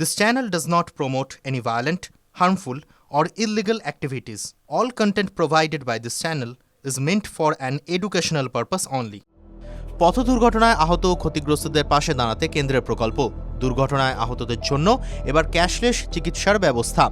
This channel does not promote any violent, harmful, or illegal activities. All content provided by this channel is meant for an educational purpose only. পথ দুর্ঘটনায় আহত ও ক্ষতিগ্রস্তদের পাশে দাঁড়াতে কেন্দ্রের প্রকল্প। দুর্ঘটনায় আহতদের জন্য এবার ক্যাশলেস চিকিৎসার ব্যবস্থা।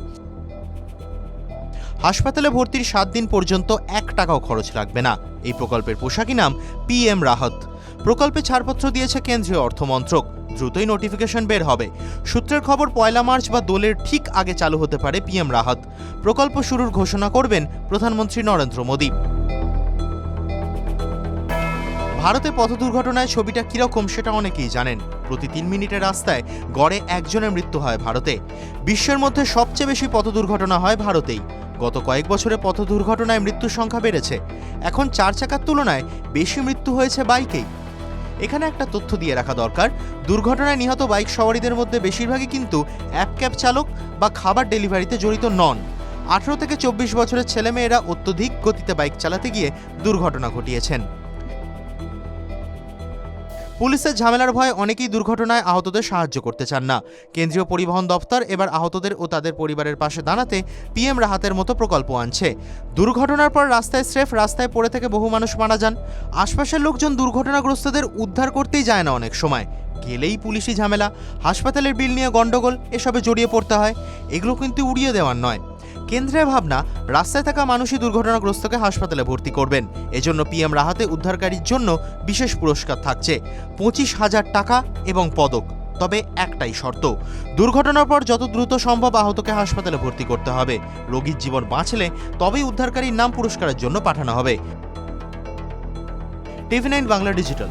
হাসপাতালে ভর্তির সাত দিন পর্যন্ত এক টাকাও খরচ লাগবে না। এই প্রকল্পের পোশাকি নাম পিএম রাহত। প্রকল্পে ছাড়পত্র দিয়েছে কেন্দ্রীয় অর্থমন্ত্রক। দ্রুতই নোটিফিকেশন বের হবে। সূত্রের খবর, পয়লা মার্চ বা দোলের ঠিক আগে চালু হতে পারে পিএম রাহত। প্রকল্প শুরুর ঘোষণা করবেন প্রধানমন্ত্রী নরেন্দ্র মোদী। ভারতে পথ দুর্ঘটনায় ছবিটা কীরকম সেটা অনেকেই জানেন। প্রতি তিন মিনিটের রাস্তায় গড়ে একজনের মৃত্যু হয় ভারতে। বিশ্বের মধ্যে সবচেয়ে বেশি পথ দুর্ঘটনা হয় ভারতেই। গত কয়েক বছরে পথ দুর্ঘটনায় মৃত্যুর সংখ্যা বেড়েছে। এখন চার চাকার তুলনায় বেশি মৃত্যু হয়েছে বাইকেই। এখানে একটা তথ্য দিয়ে রাখা দরকার। দুর্ঘটনায় নিহত বাইক সওয়ারীদের মধ্যে বেশিরভাগই কিন্তু অ্যাপ ক্যাব চালক বা খাবার ডেলিভারিতে জড়িত নন। আঠেরো থেকে চব্বিশ বছরের ছেলেমেয়েরা অত্যধিক গতিতে বাইক চালাতে গিয়ে দুর্ঘটনা ঘটিয়েছেন। পুলিশের ঝামেলার ভয়ে অনেকেই দুর্ঘটনায় আহতদের সাহায্য করতে চান না। কেন্দ্রীয় পরিবহন দপ্তর এবার আহতদের ও তাদের পরিবারের পাশে দাঁড়াতে পিএম রাহাতের মতো প্রকল্প আনছে। দুর্ঘটনার পর রাস্তায় স্রেফ রাস্তায় পড়ে থেকে বহু মানুষ মারা যান। আশপাশের লোকজন দুর্ঘটনাগ্রস্তদের উদ্ধার করতেই যায় না অনেক সময়। গেলেই পুলিশি ঝামেলা, হাসপাতালের বিল নিয়ে গণ্ডগোল, এসবে জড়িয়ে পড়তে হয়। এগুলো কিন্তু উড়িয়ে দেওয়ার নয়। কেন্দ্রের ভাবনা, রাস্তায় থাকা মানুষই দুর্ঘটনাগ্রস্তকে হাসপাতালে ভর্তি করবেন। এজন্য পিএম রাহাতে উদ্ধারকারীর জন্য বিশেষ পুরস্কার থাকছে পঁচিশ হাজার টাকা এবং পদক, তবে একটাই শর্ত, দুর্ঘটনার পর যত দ্রুত সম্ভব আহতকে হাসপাতালে ভর্তি করতে হবে। রোগীর জীবন বাঁচলে তবেই উদ্ধারকারীর নাম পুরস্কারের জন্য পাঠানো হবে। TV nine Bangla digital